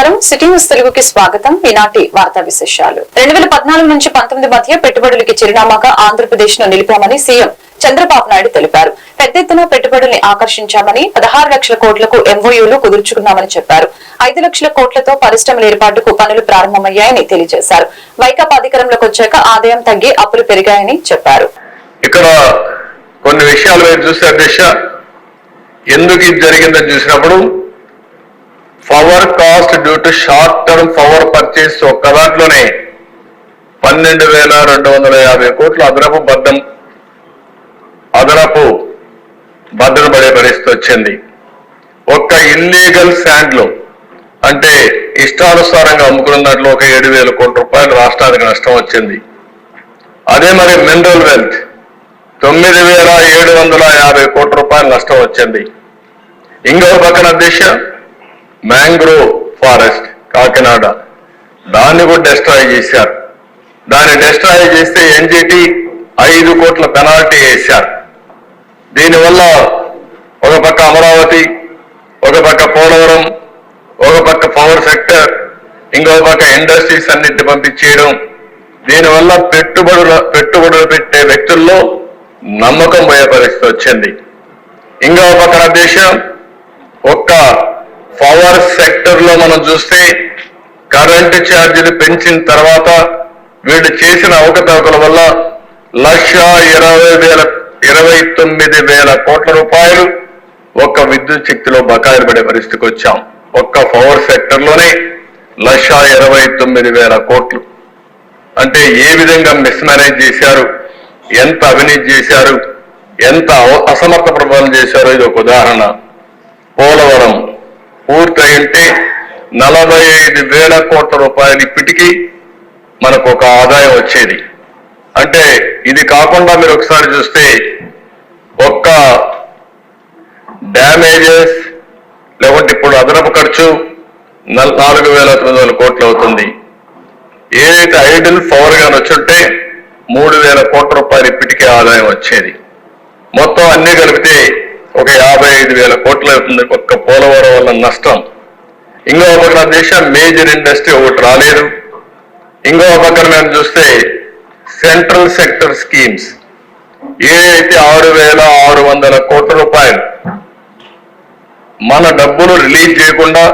నమస్కారం. City news తెలుగుకి స్వాగతం. ఈనాటి వార్తా విశేషాలు. రెండు వేల పద్నాలుగు నుంచి పంతొమ్మిది మధ్య పెట్టుబడులకి చిరునామాగా ఆంధ్రప్రదేశ్ను నిలిపామని సీఎం చంద్రబాబు నాయుడు తెలిపారు. పెద్ద ఎత్తున పెట్టుబడుల్ని ఆకర్షించామని పదహారు లక్షల కోట్లకు ఎంఓయూలు కుదుర్చుకున్నామని చెప్పారు. ఐదు లక్షల కోట్లతో పరిశ్రమల ఏర్పాటుకు పనులు ప్రారంభమయ్యాయని తెలియజేశారు. వైకాపా అధికారంలోకి వచ్చాక ఆదాయం తగ్గి అప్పులు పెరిగాయని చెప్పారు. ఇక్కడ కొన్ని విషయాలు చూస్తే ఎందుకు ఇది జరిగిందని చూసినప్పుడు power cost due to short term power purchase ఒక్క దాంట్లోనే పన్నెండు వేల రెండు వందల యాభై కోట్ల అదనపు బద్దం అదనపు భద్రపడే పరిస్థితి వచ్చింది. ఒక్క ఇల్లీగల్ శాండ్లో అంటే ఇష్టానుసారంగా అమ్ముకున్న దాంట్లో ఒక ఏడు వేల కోట్ల రూపాయలు రాష్ట్రానికి నష్టం వచ్చింది. అదే మరి మినరల్ వెల్త్ తొమ్మిది వేల ఏడు వందల యాభై కోట్ల రూపాయలు నష్టం వచ్చింది. ఇంకో పక్కన దిశ మ్యాంగ్రోవ్ ఫారెస్ట్ కాకినాడ. దాన్ని కూడా డిస్ట్రాయ్ చేశారు. దాన్ని డిస్ట్రాయ్ చేస్తే ఎన్జిటి ఐదు కోట్ల పెనాల్టీ వేశారు. దీనివల్ల ఒక పక్క అమరావతి ఒక పక్క పోలవరం ఒక పక్క పవర్ సెక్టర్ ఇంకో పక్క ఇండస్ట్రీస్ అన్నింటి పంపించేయడం. దీనివల్ల పెట్టుబడుల పెట్టుబడులు పెట్టే వ్యక్తుల్లో నమ్మకం పోయే పరిస్థితి వచ్చింది. ఇంకో పక్కన దేశం ఒక్క సెక్టర్లో మనం చూస్తే కరెంటు ఛార్జీలు పెంచిన తర్వాత వీళ్ళు చేసిన అవకతవకల వల్ల లక్ష ఇరవై వేల ఇరవై తొమ్మిది వేల కోట్ల రూపాయలు ఒక్క విద్యుత్ శక్తిలో బకాయిలు పడే పరిస్థితికి వచ్చాం. ఒక్క పవర్ సెక్టర్లోనే లక్ష ఇరవై తొమ్మిది వేల కోట్లు. అంటే ఏ విధంగా మిస్మేనేజ్ చేశారు? ఎంత అవినీతి చేశారు? ఎంత అవ- అసమర్థ ప్రమాణం చేశారో ఇది ఒక ఉదాహరణ. పోలవరం పూర్తయింటే నలభై ఐదు వేల కోట్ల రూపాయలు ఇప్పటికీ మనకు ఒక ఆదాయం వచ్చేది. అంటే ఇది కాకుండా మీరు ఒకసారి చూస్తే ఒక్క డ్యామేజెస్ లేకుంటే ఇప్పుడు అదనపు ఖర్చు నాలుగు వేల తొమ్మిది వందల కోట్లు అవుతుంది. ఏదైతే ఐడిల్ పవర్గా వచ్చుంటే మూడు వేల కోట్ల రూపాయలు ఇప్పటికే ఆదాయం వచ్చేది. మొత్తం అన్ని కలిపితే ఒక యాభై ఐదు వేల కోట్లు అవుతుంది. ఒక్క పోలవరం వల్ల నష్టం. ఇంకో పక్కన దేశం మేజర్ ఇండస్ట్రీ ఒకటి రాలేదు. ఇంకో పక్కన మేము చూస్తే సెంట్రల్ సెక్టర్ స్కీమ్స్. ఏదైతే ఆరు వేల ఆరు వందల కోట్ల రూపాయలు మన డబ్బులు రిలీజ్ చేయకుండా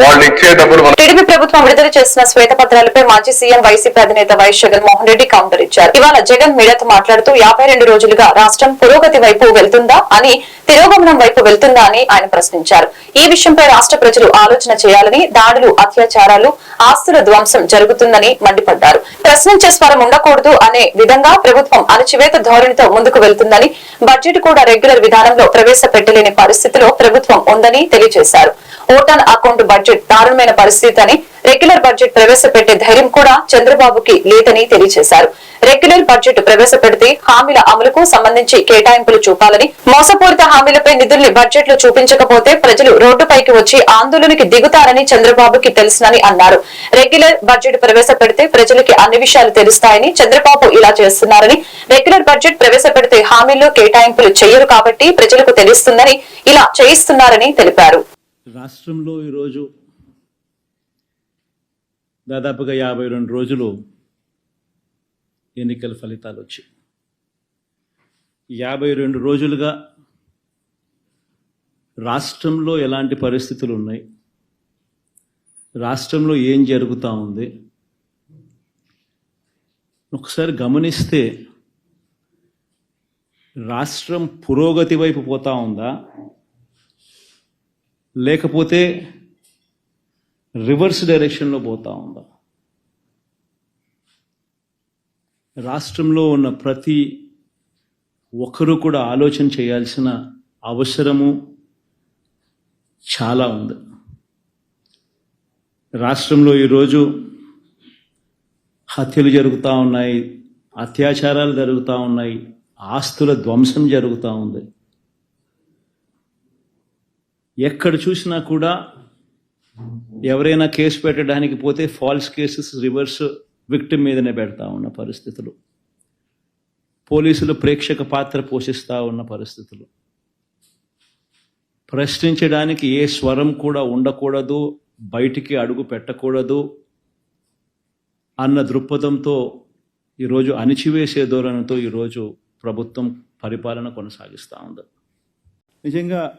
వాళ్ళు ఇచ్చే డబ్బులు టీడీపీ ప్రభుత్వం విడుదల చేసిన శ్వేతపత్రాలపై మాజీ సీఎం వైసీపీ అధినేత వైఎస్ జగన్మోహన్ రెడ్డి కౌంటర్ ఇచ్చారు ఇవాళ జగన్ మీడియాతో మాట్లాడుతూ యాభై రెండు రోజులుగా రాష్ట్రం పురోగతి వైపు వెళ్తుందా అని తిరోగమనం వైపు వెళ్తుందా అని ఆయన ప్రశ్నించారు. ఈ విషయంపై రాష్ట్ర ప్రజలు ఆలోచన చేయాలని దాడులు అత్యాచారాలు ఆస్తుల ధ్వంసం జరుగుతుందని మండిపడ్డారు. ప్రశ్నించే స్వరం ఉండకూడదు అనే విధంగా ప్రభుత్వం అణచివేత ధోరణితో ముందుకు వెళ్తుందని బడ్జెట్ కూడా రెగ్యులర్ విధానంలో ప్రవేశపెట్టలేని పరిస్థితిలో ప్రభుత్వం ఉందని తెలియజేశారు. ఓటాన్ అకౌంట్ బడ్జెట్ దారుణమైన పరిస్థితి అని రెగ్యులర్ బడ్జెట్ ప్రవేశపెట్టే ధైర్యం కూడా చంద్రబాబుకి లేదని తెలియజేశారు. రెగ్యులర్ బడ్జెట్ ప్రవేశపెడితే హామీల అమలుకు సంబంధించి కేటాయింపులు చూపాలని మోసపూరిత హామీలపై నిధుల్ని బడ్జెట్లో చూపించకపోతే ప్రజలు రోడ్డుపైకి వచ్చి ఆందోళనకి దిగుతారని చంద్రబాబుకి తెలుసునని అన్నారు. రెగ్యులర్ బడ్జెట్ ప్రవేశపెడితే ప్రజలకి అన్ని విషయాలు తెలుస్తాయని చంద్రబాబు ఇలా చేస్తున్నారని రెగ్యులర్ బడ్జెట్ ప్రవేశపెడితే హామీల్లో కేటాయింపులు చేయరు కాబట్టి ప్రజలకు తెలుస్తుందని ఇలా చేయిస్తున్నారని తెలిపారు. రాష్ట్రంలో ఈరోజు దాదాపుగా యాభై రెండు రోజులు ఎన్నికల ఫలితాలు వచ్చాయి. యాభై రెండు రోజులుగా రాష్ట్రంలో ఎలాంటి పరిస్థితులు ఉన్నాయి? రాష్ట్రంలో ఏం జరుగుతూ ఉంది? ఒకసారి గమనిస్తే రాష్ట్రం పురోగతి వైపు పోతా ఉందా? లేకపోతే రివర్స్ డైరెక్షన్లో పోతా ఉందా? రాష్ట్రంలో ఉన్న ప్రతి ఒక్కరూ కూడా ఆలోచన చేయాల్సిన అవసరము చాలా ఉంది. రాష్ట్రంలో ఈరోజు హత్యలు జరుగుతూ ఉన్నాయి అత్యాచారాలు జరుగుతూ ఉన్నాయి ఆస్తుల ధ్వంసం జరుగుతూ ఉంది. ఎక్కడ చూసినా కూడా ఎవరైనా కేసు పెట్టడానికి పోతే ఫాల్స్ కేసెస్ రివర్స్ విక్టిమ్ మీదనే పెడతా ఉన్న పరిస్థితులు. పోలీసులు ప్రేక్షక పాత్ర పోషిస్తూ ఉన్న పరిస్థితులు. ప్రశ్నించడానికి ఏ స్వరం కూడా ఉండకూడదు బయటికి అడుగు పెట్టకూడదు అన్న దృక్పథంతో ఈరోజు అణిచివేసే ధోరణితో ఈరోజు ప్రభుత్వం పరిపాలన కొనసాగిస్తూ ఉంది. నిజంగా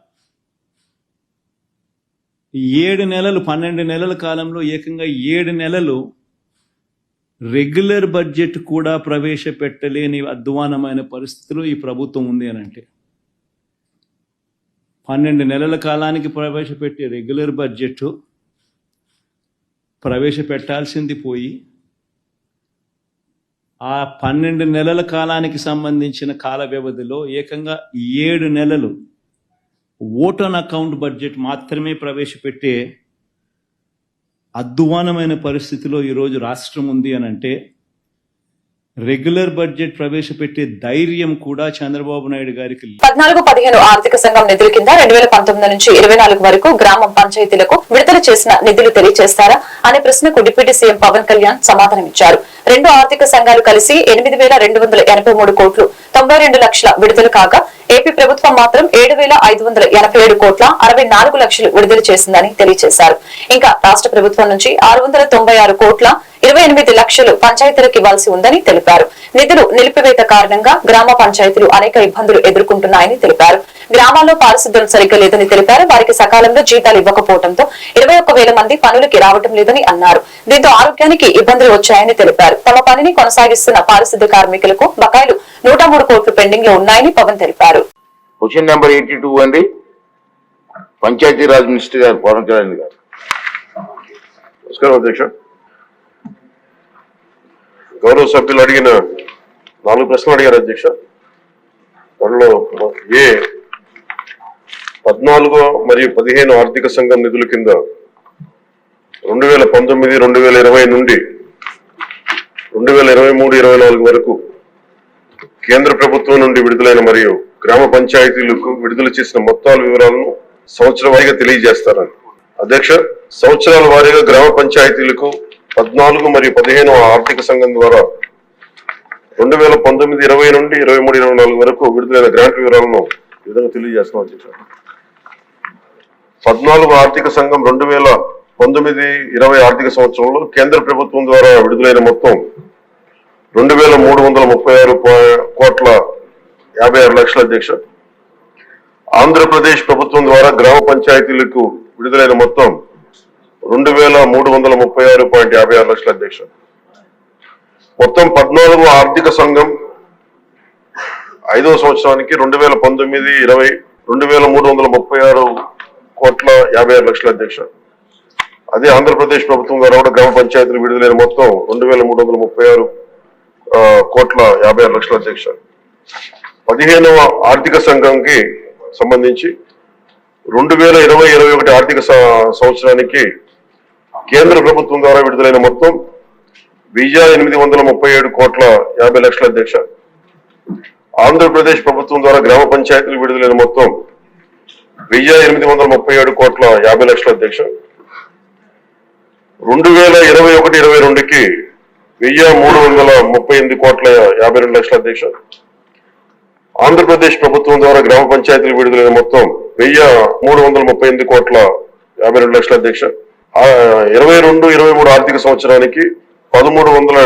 ఏడు నెలలు పన్నెండు నెలల కాలంలో ఏకంగా ఏడు నెలలు రెగ్యులర్ బడ్జెట్ కూడా ప్రవేశపెట్టలేని అధ్వానమైన పరిస్థితిలో ఈ ప్రభుత్వం ఉంది అని అంటే. పన్నెండు నెలల కాలానికి ప్రవేశపెట్టే రెగ్యులర్ బడ్జెట్ ప్రవేశపెట్టాల్సింది పోయి ఆ పన్నెండు నెలల కాలానికి సంబంధించిన కాల వ్యవధిలో ఏకంగా ఏడు నెలలు ఓటన్ అకౌంట్ బడ్జెట్ మాత్రమే ప్రవేశపెట్టే అధ్వానమైన పరిస్థితిలో ఈరోజు రాష్ట్రం ఉంది అని అంటే రెగ్యులర్ బడ్జెట్ ప్రవేశపెట్టే ధైర్యం కూడా చంద్రబాబు నాయుడు గారికి పద్నాలుగు పదిహేను ఆర్థిక సంఘం నిధుల కింద రెండు వేల పంతొమ్మిది నుంచి ఇరవై నాలుగు వరకు గ్రామ పంచాయతీలకు విడుదల చేసిన నిధులు తెలియజేస్తారా అనే ప్రశ్నకు డిప్యూటీ సీఎం పవన్ కళ్యాణ్ సమాధానమిచ్చారు రెండు ఆర్థిక సంఘాలు కలిసి ఎనిమిది వేల రెండు వందల ఎనభై మూడు కోట్లు తొంభై రెండు లక్షల విడుదల కాగా ఏపీ ప్రభుత్వం మాత్రం ఏడు వేల ఐదు వందల ఎనభై ఏడు కోట్ల అరవై నాలుగు లక్షలు విడుదల చేసిందని తెలియజేశారు. ఇంకా రాష్ట్ర ప్రభుత్వం నుంచి ఆరు వందల తొంభై ఆరు కోట్ల ఇరవై ఎనిమిది లక్షలు పంచాయతీలకు ఇవ్వాల్సి ఉందని తెలిపారు. నిధులు నిలిపివేత కారణంగా గ్రామ పంచాయతీలు అనేక ఇబ్బందులు ఎదుర్కొంటున్నాయని తెలిపారు. గ్రామాల్లో పారిశుద్ధ్యం సరిగ్గా లేదని తెలిపారు. వారికి సకాలంలో జీతాలు ఇవ్వకపోవడంతో ఇరవై వేల మంది పనులకి రావటం లేదని అన్నారు. దీంతో ఆరోగ్యానికి ఇబ్బందులు వచ్చాయని తెలిపారు. తమ పనిని కొనసాగిస్తున్న పారిశుద్ధ్య కార్మికులకు బకాయిలు నూట మూడు కోట్లు పెండింగ్లో ఉన్నాయని పవన్ తెలిపారు. క్వశ్చన్ నెంబర్ ఎయిటీ టూ అండి. పంచాయతీరాజ్ మినిస్టర్ గారు పవన్ కళ్యాణ్ గారు. నమస్కారం అధ్యక్షుడు. గౌరవ సభ్యులు అడిగిన నాలుగు ప్రశ్నలు అడిగారు అధ్యక్ష. దానిలో ఏ పద్నాలుగో మరియు పదిహేను ఆర్థిక సంఘం నిధుల కింద రెండు వేల పంతొమ్మిది రెండు వేల ఇరవై నుండి రెండు వేల ఇరవై మూడు ఇరవై నాలుగు వరకు కేంద్ర ప్రభుత్వం నుండి విడుదలైన మరియు గ్రామ పంచాయతీలకు విడుదల చేసిన మొత్తాల వివరాలను సంవత్సర వారీగా తెలియజేస్తారని. అధ్యక్ష సంవత్సరాల వారీగా గ్రామ పంచాయతీలకు పద్నాలుగు మరియు పదిహేను ఆర్థిక సంఘం ద్వారా రెండు వేల పంతొమ్మిది ఇరవై నుండి ఇరవై మూడు ఇరవై నాలుగు వరకు విడుదలైన గ్రాంట్ వివరాలను ఈ విధంగా తెలియజేస్తున్నాం చెప్పారు. పద్నాలుగు ఆర్థిక సంఘం రెండు వేల పంతొమ్మిది ఇరవై ఆర్థిక సంవత్సరంలో కేంద్ర ప్రభుత్వం ద్వారా విడుదలైన మొత్తం రెండు వేల మూడు వందల ముప్పై ఆరు కోట్ల యాభై ఆరు లక్షల అధ్యక్ష. ఆంధ్రప్రదేశ్ ప్రభుత్వం ద్వారా గ్రామ పంచాయతీలకు విడుదలైన మొత్తం రెండు వేల మూడు వందల ముప్పై ఆరు పాయింట్ యాభై ఆరు లక్షల అధ్యక్ష మొత్తం పద్నాలుగు ఆర్థిక సంఘం ఐదవ సంవత్సరానికి రెండు వేల పంతొమ్మిది ఇరవై రెండు వేల మూడు వందల ముప్పై ఆరు కోట్ల యాభై ఆరు లక్షల అధ్యక్ష అదే ఆంధ్రప్రదేశ్ ప్రభుత్వం ద్వారా కూడా గ్రామ పంచాయతీలు విడుదలైన మొత్తం రెండు వేల మూడు వందల ముప్పై ఆరు కోట్ల యాభై ఆరు లక్షల అధ్యక్ష పదిహేనవ ఆర్థిక సంఘంకి సంబంధించి రెండు వేల ఇరవై ఇరవై ఒకటి ఆర్థిక సంవత్సరానికి కేంద్ర ప్రభుత్వం ద్వారా విడుదలైన మొత్తం వెయ్య ఎనిమిది వందల ముప్పై ఏడు కోట్ల యాభై లక్షల అధ్యక్ష ఆంధ్రప్రదేశ్ ప్రభుత్వం ద్వారా గ్రామ పంచాయతీలు విడుదలైన మొత్తం వెయ్యి ఎనిమిది వందల ముప్పై ఏడు కోట్ల యాభై లక్షల అధ్యక్ష రెండు వేల ఇరవై ఒకటి ఇరవై రెండుకి వెయ్యి మూడు వందల ముప్పై ఎనిమిది కోట్ల యాభై రెండు లక్షల అధ్యక్ష ఆంధ్రప్రదేశ్ ప్రభుత్వం ద్వారా గ్రామ పంచాయతీలు విడుదలైన మొత్తం వెయ్యి మూడు వందల ముప్పై ఎనిమిది కోట్ల యాభై రెండు లక్షల అధ్యక్ష ఇరవై రెండు ఇరవై మూడు ఆర్థిక సంవత్సరానికి పదమూడు వందల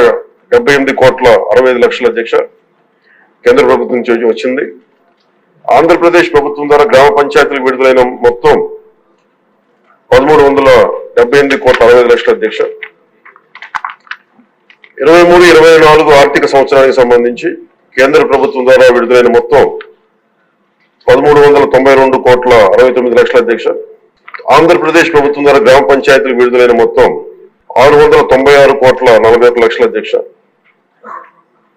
డెబ్బై ఎనిమిది కోట్ల అరవై ఐదు లక్షల అధ్యక్ష కేంద్ర ప్రభుత్వం నుంచి వచ్చింది. ఆంధ్రప్రదేశ్ ప్రభుత్వం ద్వారా గ్రామ పంచాయతీలకు విడుదలైన మొత్తం పదమూడు వందల డెబ్బై ఎనిమిది కోట్ల అరవై ఐదు లక్షల అధ్యక్ష. ఇరవై మూడు ఇరవై నాలుగు ఆర్థిక సంవత్సరానికి సంబంధించి కేంద్ర ప్రభుత్వం ద్వారా విడుదలైన మొత్తం పదమూడు వందల తొంభై రెండు కోట్ల అరవై తొమ్మిది లక్షల అధ్యక్ష. ఆంధ్రప్రదేశ్ ప్రభుత్వం ద్వారా గ్రామ పంచాయతీలు విడుదలైన మొత్తం ఆరు వందల తొంభై ఆరు కోట్ల నలభై ఒక లక్షల అధ్యక్ష.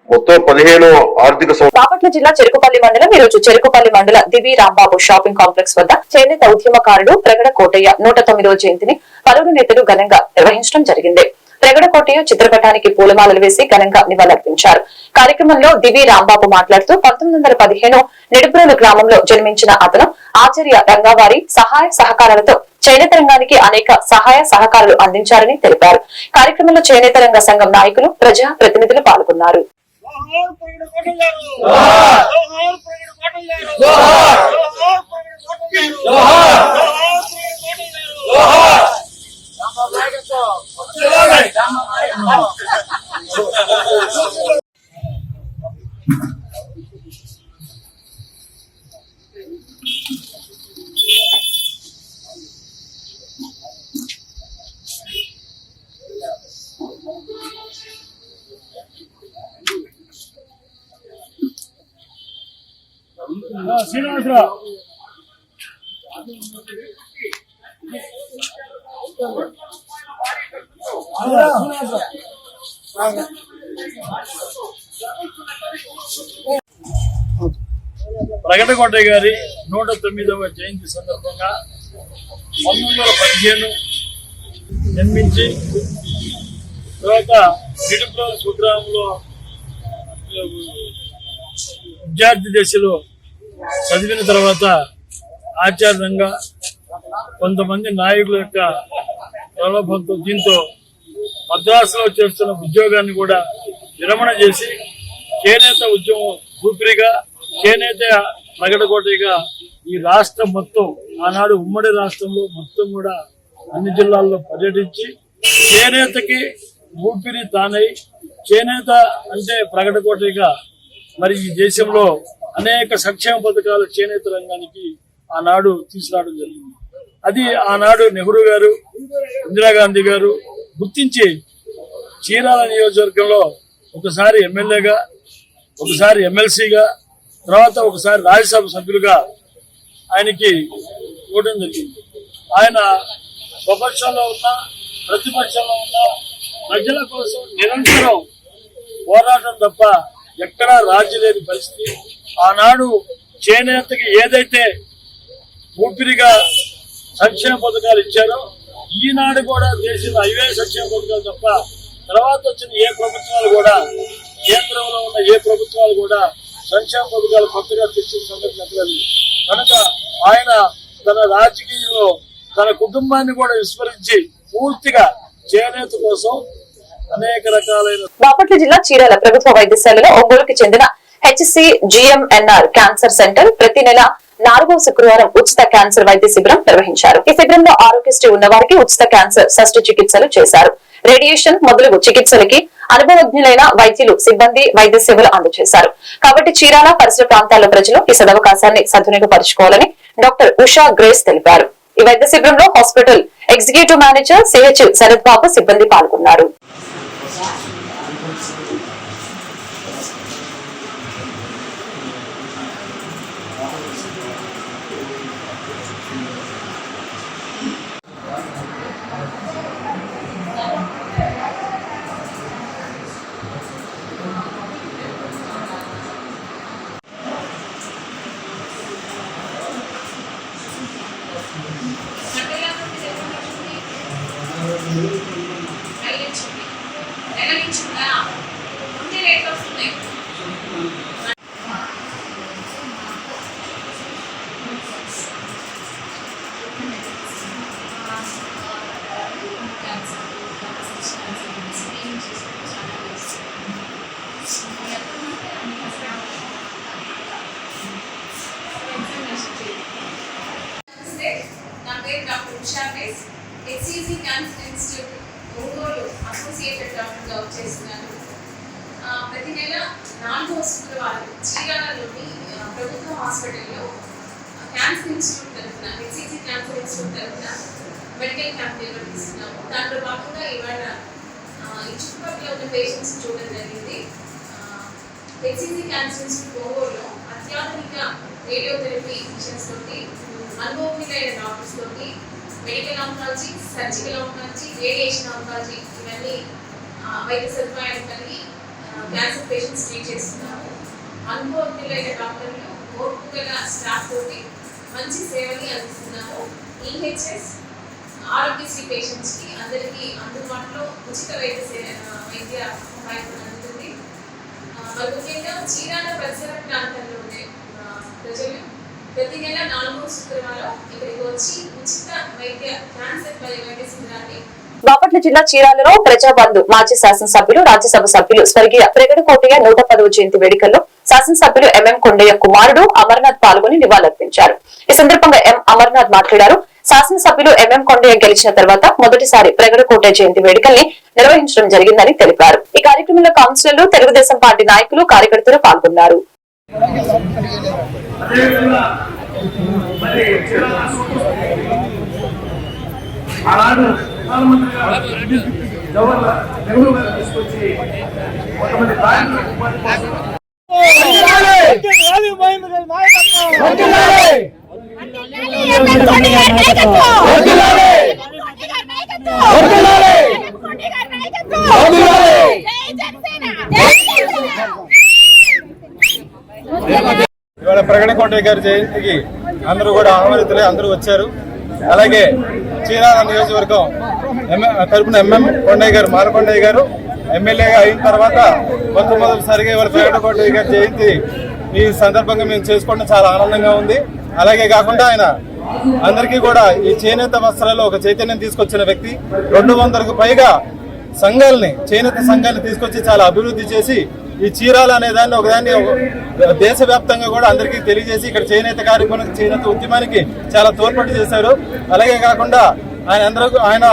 మొత్తం పదిహేను ఆర్థిక బాపట్ల జిల్లా చెరుకుపల్లి మండలం ఈ రోజు చెరుకుపల్లి మండల దివి రాంబాబు షాపింగ్ కాంప్లెక్స్ వద్ద చేనేత ఉద్యమకారుడు ప్రగడ కోటయ్య నూట తొమ్మిదవ జయంతిని పలువురు నేతలు ఘనంగా నిర్వహించడం జరిగింది. ప్రగడ చిత్రపటానికి పూలమాలలు వేసి ఘనంగా నివాళులర్పించారు. కార్యక్రమంలో దివి రాంబాబు మాట్లాడుతూ పంతొమ్మిది వందల పదిహేను నిడుబ్రోలు గ్రామంలో జన్మించిన అతను ఆచార్య రంగావారి సహాయ సహకారాలతో చేనేత రంగానికి అనేక సహాయ సహకారాలు అందించారని తెలిపారు. కార్యక్రమంలో చేనేత రంగ సంఘం నాయకులు ప్రజా ప్రతినిధులు పాల్గొన్నారు. జోహార్ ప్రగడ కోటయ్యారు. జోహార్ జోహార్ ప్రగడ కోటయ్యారు జోహార్ జోహార్ ప్రగడ కోటయ్యారు జోహార్ జోహార్ ప్రగడ కోటయ్యారు జోహార్ శ్రీనివాసరావు ప్రగటకోట గారి నూట తొమ్మిదవ జయంతి సందర్భంగా పంతొమ్మిది వందల పదిహేను జన్మించి తర్వాత గిడుపుల కుగ్రామంలో విద్యార్థి దశలో చదివిన తర్వాత ఆచార్యంగా కొంతమంది నాయకుల యొక్క ప్రలోభంతో దీంతో మద్రాసులో చేస్తున్న ఉద్యోగాన్ని కూడా విరమణ చేసి చేనేత ఉద్యమం ఊపిరిగా చేనేత ప్రగడగోటిగా ఈ రాష్ట్రం మొత్తం ఆనాడు ఉమ్మడి రాష్ట్రంలో మొత్తం కూడా అన్ని జిల్లాల్లో పర్యటించి చేనేతకి ఊపిరి తానై చేనేత అంటే ప్రగటకోటగా మరి ఈ దేశంలో అనేక సంక్షేమ పథకాలు చేనేత రంగానికి ఆనాడు తీసుకురావడం జరిగింది. అది ఆనాడు నెహ్రూ గారు ఇందిరాగాంధీ గారు గుర్తించి చీరాల నియోజకవర్గంలో ఒకసారి ఎమ్మెల్యేగా ఒకసారి ఎమ్మెల్సీగా తర్వాత ఒకసారి రాజ్యసభ సభ్యులుగా ఆయనకి ఇవ్వడం జరిగింది. ఆయన స్వపక్షంలో ఉన్న ప్రతిపక్షంలో ఉన్న ప్రజల కోసం నిరంతరం పోరాటం తప్ప ఎక్కడా రాజీ లేని పరిస్థితి. ఆనాడు చేనేతకి ఏదైతే ఊపిరిగా సంక్షేమ పథకాలు ఇచ్చారో ఈనాడు కూడా దేశంలో అవే సంక్షేమ పథకాలు తప్ప తర్వాత వచ్చిన ఏ ప్రభుత్వాలు కూడా కేంద్రంలో ఉన్న ఏ ప్రభుత్వాలు కూడా సంక్షేమ పథకాలు కొత్తగా తెచ్చిన సందర్భం కనుక ఆయన తన రాజకీయంలో తన కుటుంబాన్ని కూడా విస్మరించి పూర్తిగా చేనేత కోసం అనేక రకాలైన బాపట్ల జిల్లా చీరాల ప్రభుత్వ వైద్యశాలలో ఒంగోలుకి చెందిన హెచ్సి జిఎంఎన్ఆర్ క్యాన్సర్ సెంటర్ ప్రతి నెల నాలుగో శుక్రవారం ఉచిత క్యాన్సర్ వైద్య శిబిరం నిర్వహించారు. ఈ శిబిరంలో ఆరోగ్యశ్రీ ఉన్న వారికి ఉచిత క్యాన్సర్ శస్త్ర చికిత్సలు చేశారు. రేడియేషన్ మొదలగు చికిత్సలకి అనుభవజ్ఞులైన వైద్యులు సిబ్బంది వైద్య సేవలు అందజేశారు. కాబట్టి చీరాల పరిసర ప్రాంతాల ప్రజలు ఈ సదవకాశాన్ని సద్వినియోగపరచుకోవాలని డాక్టర్ ఉషా గ్రేస్ తెలిపారు. ఈ వైద్య శిబిరంలో hospital executive manager CH Sarath Babu సిబ్బంది పాల్గొన్నారు. నా పేరు doctor Usha base HCC cancer institute Ongole associated డాక్టర్గా వచ్చేస్తున్నాను ఆ, ప్రతి నెల నాలుగో శుక్రవారం చీరాలలోని ప్రభుత్వ హాస్పిటల్లో క్యాన్సర్ ఇన్స్టిట్యూట్ తరఫున హెచ్సిసి క్యాన్సర్ ఇన్స్టిట్యూట్ తరఫున మెడికల్ క్యాంప్ నిర్వహిస్తున్నాము దాంట్లో భాగంగా ఇవాళ ఈ చుట్టుపక్కల ఉన్న పేషెంట్స్ చూడడం జరిగింది. హెచ్సిసి క్యాన్సర్ ఇన్స్టిట్యూట్ ఒంగోలులో అత్యాధునిక రేడియోథెరపీ మిషన్స్ తోటి అనుభవములైన డాక్టర్స్ తోటి medical oncology surgical oncology radiation oncology ఇవన్నీ వైద్య సదుపాయాలు కలిగి క్యాన్సర్ పేషెంట్స్ ట్రీట్ చేస్తున్నాము అనుభవజ్ఞులైన డాక్టర్లు ఓర్పుగల స్టాఫ్ తోటి మంచి సేవని అందిస్తున్నాము ఈహెచ్ఎస్ ఆరోగ్యశ్రీ పేషెంట్స్కి అందరికీ అందుబాటులో ఉచిత వైద్య సే- వైద్య సహాయం అందుతుంది. మరి ముఖ్యంగా చీరాల పరిసర ప్రాంతంలో ఉండే ప్రజలు ప్రతి నెల నాలుగో శుక్రవారం ఇక్కడికి వచ్చి ఉచిత వైద్య క్యాన్సర్ వైద్య శిబిరాన్ని బాపట్ల జిల్లా చీరాలలో ప్రజాబంధు మాజీ శాసనసభ్యులు రాజ్యసభ సభ్యులు స్వర్గీయ ప్రగడ కోటయ్య నూట పదవ జయంతి వేడుకల్లో శాసనసభ్యులు ఎంఎం కొండయ్య కుమారుడు అమర్నాథ్ పాల్గొని నివాళులర్పించారు. ఈ సందర్భంగా ఎం అమర్నాథ్ మాట్లాడారు. శాసనసభ్యులు ఎంఎం కొండయ్య గెలిచిన తర్వాత మొదటిసారి ప్రగడ కోటయ్య జయంతి వేడుకల్ని నిర్వహించడం జరిగిందని తెలిపారు. ఈ కార్యక్రమంలో కౌన్సిలర్లు తెలుగుదేశం పార్టీ నాయకులు కార్యకర్తలు పాల్గొన్నారు. అదేవిధంగా మరి ఆనాడు ప్రధానమంత్రి గారు జవహర్లాల్ నెహ్రూ గారు తీసుకొచ్చి కొంతమంది కార్మికులకు ఉపాధి కోసం ఇవాళ ప్రగణ కోటయ్య గారి జయంతికి అందరూ కూడా ఆహ్వానితులే అందరూ వచ్చారు. అలాగే చీరాల నియోజకవర్గం తరపున ఎంఎం కొండయ్య గారు మాలకొండయ్య గారు ఎమ్మెల్యేగా అయిన తర్వాత మొట్టమొదటిసారిగా ఇవాళ ప్రగణ గారి జయంతి ఈ సందర్భంగా మేము చేసుకోవడం చాలా ఆనందంగా ఉంది. అలాగే కాకుండా ఆయన అందరికీ కూడా ఈ చేనేత వస్త్రాల్లో ఒక చైతన్యం తీసుకొచ్చిన వ్యక్తి. రెండు వందలకు పైగా సంఘాలని చేనేత సంఘాన్ని తీసుకొచ్చి చాలా అభివృద్ధి చేసి ఈ చీరాలు అనే దాన్ని ఒకదాన్ని దేశవ్యాప్తంగా కూడా అందరికీ తెలియజేసి ఇక్కడ చేనేత కార్యక్రమానికి చేనేత ఉద్యమానికి చాలా తోడ్పాటు చేశారు. అలాగే కాకుండా ఆయన అందరూ ఆయన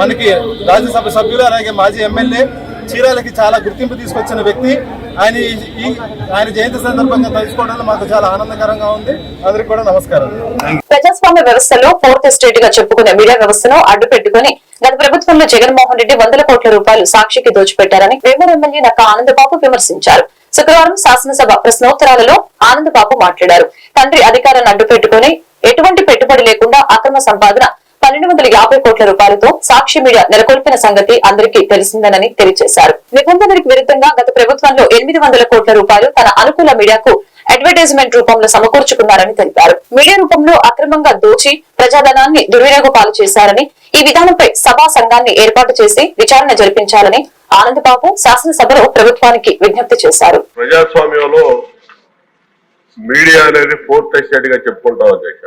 మనకి రాజ్యసభ సభ్యులు అలాగే మాజీ ఎమ్మెల్యే చీరాలకి చాలా గుర్తింపు తీసుకొచ్చిన వ్యక్తి. ఆయన ఈ- ఆయన జయంతి సందర్భంగా తలుచుకోవడం మాకు చాలా ఆనందకరంగా ఉంది. అందరికి కూడా నమస్కారం. ప్రజాస్వామ్య వ్యవస్థలో ఫోర్త్ స్టేట్గా చెప్పుకునే మీడియా వ్యవస్థను అడ్డు పెట్టుకుని గత ప్రభుత్వంలో జగన్మోహన్ రెడ్డి వందల కోట్ల రూపాయలు సాక్షికి దోచిపెట్టారని వేమూరు ఎమ్మెల్యే నక్క ఆనందబాబు విమర్శించారు. శుక్రవారం శాసనసభ ప్రశ్నోత్తరాలలో ఆనందబాబు మాట్లాడారు. తండ్రి అధికారాన్ని అడ్డు పెట్టుకుని ఎటువంటి పెట్టుబడి లేకుండా అక్రమ సంపాదన పన్నెండు వందల యాభై కోట్ల రూపాయలతో సాక్షి మీడియా నెలకొల్పిన సంగతి అందరికీ తెలిసిందేనని తెలియజేశారు నిబంధనలకు విరుద్ధంగా గత ప్రభుత్వంలో ఎనిమిది వందల కోట్ల రూపాయలు తన అనుకూల మీడియాకు అడ్వర్టైజ్మెంట్ రూపంలో సమకూర్చుకున్నారని తెలిపారు. మీడియా రూపంలో అక్రమంగా దోచి ప్రజాధనాన్ని దుర్వినియోగపాలు చేశారని ఈ విధానంపై సభా సంఘాన్ని ఏర్పాటు చేసి విచారణ జరిపించాలని ఆనందబాబు శాసనసభలో ప్రభుత్వానికి విజ్ఞప్తి చేశారు. ప్రజాస్వామ్యంలో మీడియా అనేది ఫోర్త్ ఎస్టేట్గా చెప్పుకుంటాం అధ్యక్ష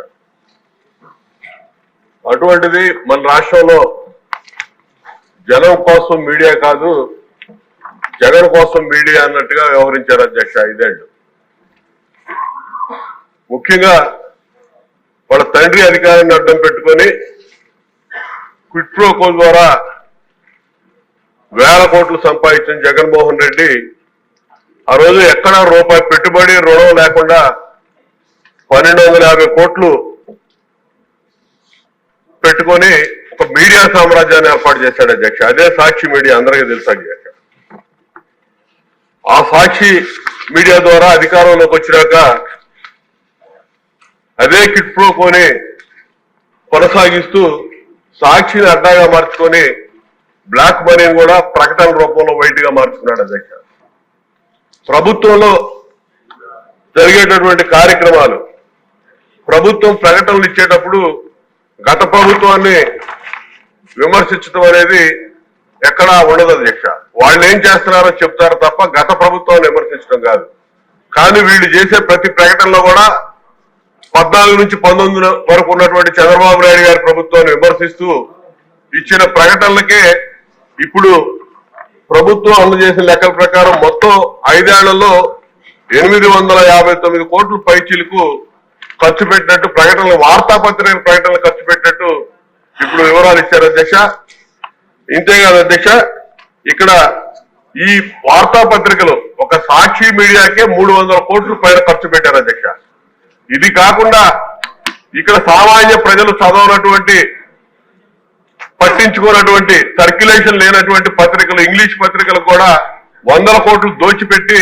అటువంటిది మన రాష్ట్రంలో జనం కోసం మీడియా కాదు జగన్ కోసం మీడియా అన్నట్టుగా వ్యవహరించారు అధ్యక్ష ఐదేళ్ళు ముఖ్యంగా వాళ్ళ తండ్రి అధికారాన్ని అడ్డం పెట్టుకొని క్విట్రోకో ద్వారా వేల కోట్లు సంపాదించిన జగన్మోహన్ రెడ్డి ఆ రోజు ఎక్కడ రూపాయి పెట్టుబడి రుణం లేకుండా పన్నెండు వందల యాభై కోట్లు పెట్టుకొని ఒక మీడియా సామ్రాజ్యాన్ని ఏర్పాటు చేశాడు అధ్యక్ష. అదే సాక్షి మీడియా అందరికీ తెలుసు అధ్యక్ష. ఆ సాక్షి మీడియా ద్వారా అధికారంలోకి వచ్చినాక అదే కిట్ ప్రోకోని కొనసాగిస్తూ సాక్షిని అడ్డాగా మార్చుకొని బ్లాక్ మనీని కూడా ప్రకటన రూపంలో వైట్గా మార్చుకున్నాడు అధ్యక్ష. ప్రభుత్వంలో జరిగేటటువంటి కార్యక్రమాలు ప్రభుత్వం ప్రకటనలు ఇచ్చేటప్పుడు గత ప్రభుత్వాన్ని విమర్శించడం అనేది ఎక్కడా ఉండదు అధ్యక్ష. వాళ్ళు ఏం చేస్తున్నారో చెప్తారు తప్ప గత ప్రభుత్వాన్ని విమర్శించడం కాదు. కానీ వీళ్ళు చేసే ప్రతి ప్రకటనలో కూడా పద్నాలుగు నుంచి పంతొమ్మిది వరకు ఉన్నటువంటి చంద్రబాబు నాయుడు గారి ప్రభుత్వాన్ని విమర్శిస్తూ ఇచ్చిన ప్రకటనలకే ఇప్పుడు ప్రభుత్వం అమలు చేసిన లెక్కల ప్రకారం మొత్తం ఐదేళ్ళలో ఎనిమిది వందల యాభై తొమ్మిది కోట్ల పైచీలకు ఖర్చు పెట్టినట్టు ప్రకటనలు వార్తాపత్రికల ప్రకటనలు ఖర్చు పెట్టినట్టు ఇప్పుడు వివరాలు ఇచ్చారు అధ్యక్ష. ఇంతేకాదు అధ్యక్ష ఇక్కడ ఈ వార్తాపత్రికలు ఒక సాక్షి మీడియాకే మూడు వందల కోట్ల పైన ఖర్చు పెట్టారు అధ్యక్ష. ఇది కాకుండా ఇక్కడ సామాన్య ప్రజలు చదవనటువంటి పట్టించుకోనటువంటి సర్క్యులేషన్ లేనటువంటి పత్రికలు ఇంగ్లీష్ పత్రికలు కూడా వందల కోట్లు దోచిపెట్టి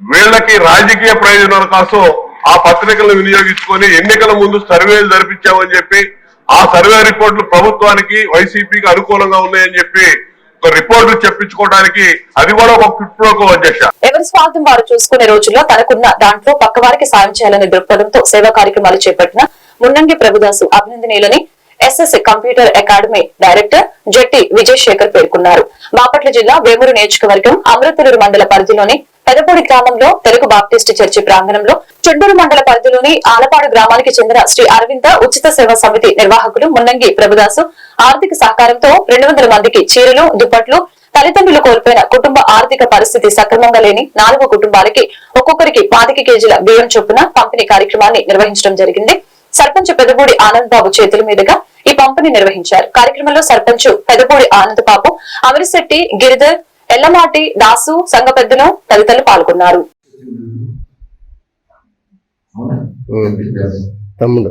వీళ్ళకి రాజకీయ ప్రయోజనాల కోసం ఆ పత్రికలను వినియోగించుకొని ఎన్నికల ముందు సర్వేలు జరిపించామని చెప్పి ఆ సర్వే రిపోర్ట్లు ప్రభుత్వానికి వైసీపీకి అనుకూలంగా ఉన్నాయని చెప్పి రిపోర్టులు చెప్పించుకోవడానికి అది కూడా ఒక క్విట్ అధ్యక్ష. ఎవరి స్వార్థం వారు చూసుకునే రోజుల్లో తనకున్న దాంట్లో పక్కవారికి సాయం చేయాలనే దృక్పథంతో సేవా కార్యక్రమాలు చేపట్టిన Munnangi Prabhudas అభినందనీయులని SS computer academy director Jatti Vijay Sekhar పేర్కొన్నారు. బాపట్ల జిల్లా వేమూరు నియోజకవర్గం అమృతలూరు మండల పరిధిలోని పెదపూడి గ్రామంలో తెలుగు బాప్టిస్ట్ చర్చి ప్రాంగణంలో చుండూరు మండల పరిధిలోని ఆలపాడు గ్రామానికి చెందిన శ్రీ అరవింద ఉచిత సేవా సమితి నిర్వాహకులు మున్నంగి ప్రభుదాసు ఆర్థిక సహకారంతో రెండు వందల మందికి చీరలు దుప్పట్లు తల్లిదండ్రులు కోల్పోయిన కుటుంబ ఆర్థిక పరిస్థితి సక్రమంగా లేని నాలుగు కుటుంబాలకి ఒక్కొక్కరికి పాతిక కేజీల బియ్యం చొప్పున పంపిణీ కార్యక్రమాన్ని నిర్వహించడం జరిగింది. సర్పంచ్ పెదపూడి ఆనంద్ బాబు చేతుల మీదుగా ఈ పంపిణీ నిర్వహించారు. కార్యక్రమంలో సర్పంచ్ పెదపూడి ఆనంద్ బాబు అమరిశెట్టి గిరిధర్ ఎల్లమాటి దాసు సంఘ పెద్దలు తదితరులు పాల్గొన్నారు. తమ్ముడు.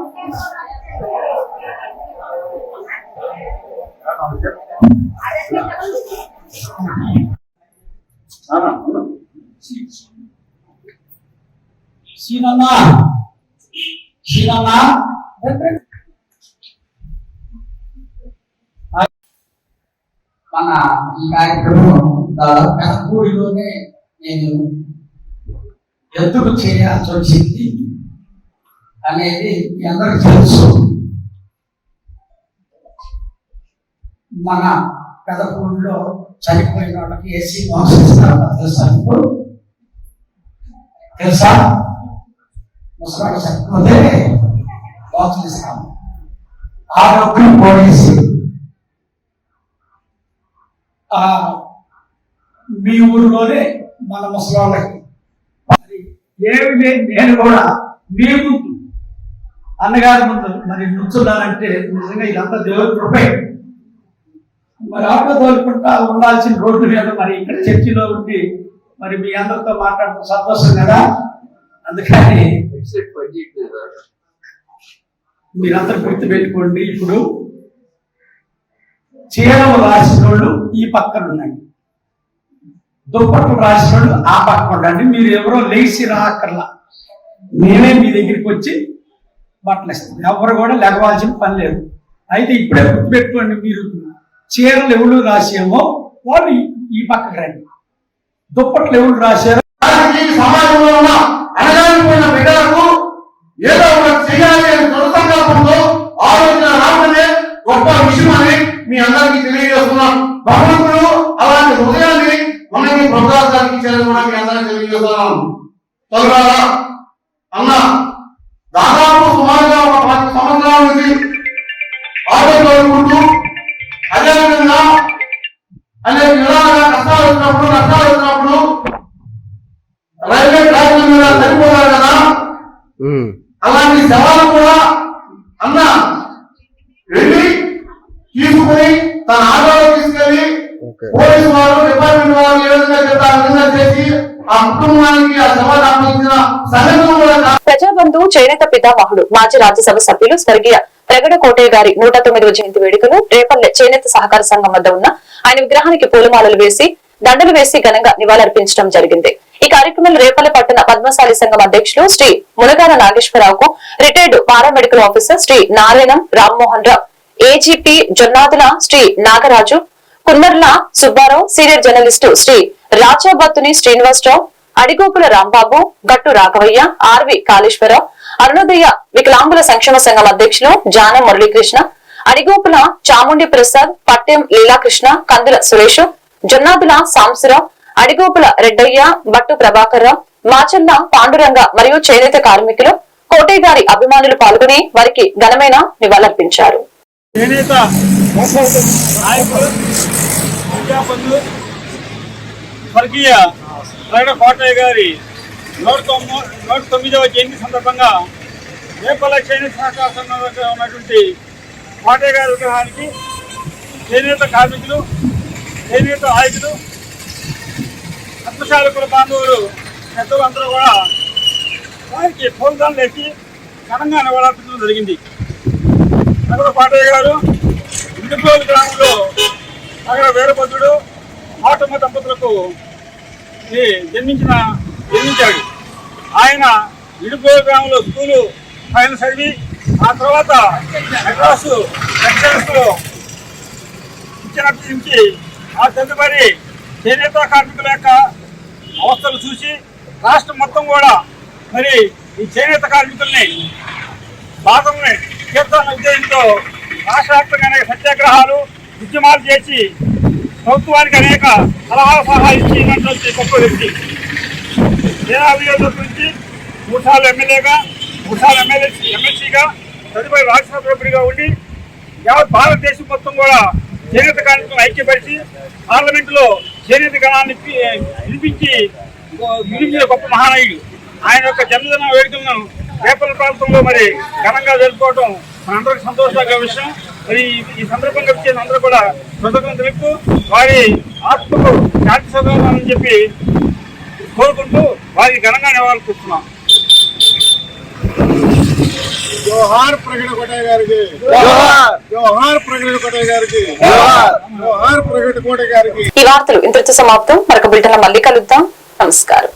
సీనన్న సీనన్న మన ఈ కార్యక్రమం దాదాపు నేను ఎందుకు చేయాల్సి వచ్చింది అనేది మీ అందరికి తెలుసు. మన పెదపూడిలో చనిపోయిన వాళ్ళకి ఏసీ బాక్స్ ఇస్తారు. తెలుసా తెలుసా? ముసలాడు చనిపోతే బాక్స్ ఇస్తాము. ఆరోగ్యం డబ్బులు పోయేసి మీ ఊరిలోనే మన ముసలాళ్ళకి. మరి ఏమి లేదు నేను కూడా మీ ముందు అన్నగారి ముందు మరి నుంచున్నానంటే నిజంగా ఇదంతా దేవుడి కృపే. మరి ఆటో తోలుకుంటా ఉండాల్సిన రోడ్డు మీద మరి ఇక్కడ చర్చిలో ఉండి మరి మీ అందరితో మాట్లాడటం సంతోషం కదా? అందుకని మీరందరూ గుర్తు పెట్టుకోండి ఇప్పుడు చీరలు రాసిన వాళ్ళు ఈ పక్కన ఉండండి. దుప్పట్లు రాసిన వాళ్ళు ఆ పక్కన ఉండండి. మీరు ఎవరో లేచి రాకర్లా. నేనే మీ దగ్గరికి వచ్చి బట్టలు ఇస్తాను ఎవరు కూడా లెగవాల్సిన పని లేదు. అయితే ఇప్పుడే గుర్తుపెట్టుకోండి మీరు. చీరలు ఎవరు రాసేమో వాళ్ళు ఈ- పక్కకు రండి. దుప్పట్లు ఎవరు రాశారు సమాజంలో ఉన్న అణగారిపోయిన బిడ్డలకు ఏదో ఒకటి చేయాలి అని దృఢ ఆలోచన రావడమే గొప్ప విషయం అని మీ అందరికీ తెలియజేస్తున్నాం భగవంతుడు అలాంటి హృదయాన్ని మనకి ప్రభుత్వానికి ఇచ్చారని కూడా మీ అందరికీ తెలియజేస్తున్నాం తరువాత అన్న దాదాపు సుమారుగా ఒక పది సంవత్సరాల నుంచి ఆటో చేనేత మాజీ రాజ్యసభ సభ్యులు స్వర్గీయ ప్రగడ కోటయ్య గారి నూట తొమ్మిదవ జయంతి వేడుకలు రేపల్లె చేనేత సహకార సంఘం వద్ద ఉన్న ఆయన విగ్రహానికి పూలమాలలు వేసి దండలు వేసి ఘనంగా నివాళులర్పించడం జరిగింది. ఈ కార్యక్రమంలో రేపల్లె పట్టణ పద్మశాలి సంఘం అధ్యక్షులు Shri Munagala నాగేశ్వరరావుకు retired paramedical officer Sri Narayanam Rammohan Rao AGP Jonnadula Sri Nagaraju Kunnarla Subbarao senior journalist Sri Rajabattuni Srinivasarao Adigopula Rambabu Gattu Raghavaiah RV Kaleswara Rao Arunodaya వికలాంగుల సంక్షేమ సంఘం అధ్యక్షులు జాన మురళీకృష్ణ అడిగోపుల చాముండి ప్రసాద్ పట్టెం లీలాకృష్ణ కందుల సురేష్ జొన్నాదుల సాంసరావు అడిగోపుల రెడ్డయ్య బట్టు ప్రభాకర్ రావు మాచల్ల పాండురంగ మరియు చేనేత కార్మికులు కోటయ్య గారి అభిమానులు పాల్గొని వారికి ఘనమైన నివాళులర్పించారు. చేనేత స్వర్గీయ కోటయ్య గారి నూట తొమ్మిది నూట తొమ్మిదవ జయంతి సందర్భంగా రేపల్ల చేనేత సహకార ఉన్నటువంటి పాటే గారి విగ్రహానికి చేనేత కార్మికులు చేనేత నాయకులు హస్తశాలకుల బాంధవులు పెద్దలందరూ కూడా వారికి పూలదాలు వేసి ఘనంగా నివాళార్పించడం జరిగింది. నగర పాటయ్య గారు ఇంటిప్రోలు గ్రామంలో నగర వీరభద్రుడు ఆటమ్మ దంపతులకు జన్మించిన జన్మించాడు ఆయన ఇడుప్రోలు గ్రామంలో స్కూలు ఆయన చదివి ఆ తర్వాత మెడ్రాసు ఎక్సలెన్స్లో ఇచ్చినప్పటి నుంచి ఆ తదుపరి చేనేత కార్మికుల యొక్క అవస్థలు చూసి రాష్ట్రం మొత్తం కూడా మరి ఈ చేనేత కార్మికుల్ని బాధల్ని చేస్తున్న ఉద్దేశంతో రాష్ట్ర వ్యాప్తంగా అనేక సత్యాగ్రహాలు ఉద్యమాలు చేసి ప్రభుత్వానికి అనేక సలహా సలహా ఇచ్చినటువంటి గొప్ప వ్యక్తి. సేనాభియోగం గురించి మూడు ఎమ్మెల్యేగా మూడుసార్లు ఎమ్మెల్యే ఎమ్మెల్సీగా తదుపరి రాజ్యసభ సభ్యుడిగా ఉండి యావత్ భారతదేశం మొత్తం కూడా చేనేత కార్మికులను ఐక్యపరిచి పార్లమెంటులో చేనేత గణాన్ని వినిపించి వినిపించిన గొప్ప మహానాయుడు. ఆయన యొక్క జన్మదిన వేడుకలను పేపర్ల ప్రాంతంలో మరి ఘనంగా జరుపుకోవడం మనందరికి సంతోషంగా విషయం. మరి ఈ- సందర్భంగా వచ్చే అందరూ కూడా కృతజ్ఞత వారి ఆత్మకు శాంతి సదాలని చెప్పి కోరుకుంటూ వారికి ఘనంగా నివాళులుస్తున్నాం జోహార్ ప్రగడ కోటయ్య గారికి. జోహార్! ప్రగడ కోటయ్య గారికి. జోహార్! ప్రగడ కోటయ్య గారికి. ఈ వార్తలు ఇంతటితో సమాప్తం. మరొక బిల్టన్ మళ్ళీ కలుద్దాం. నమస్కారం.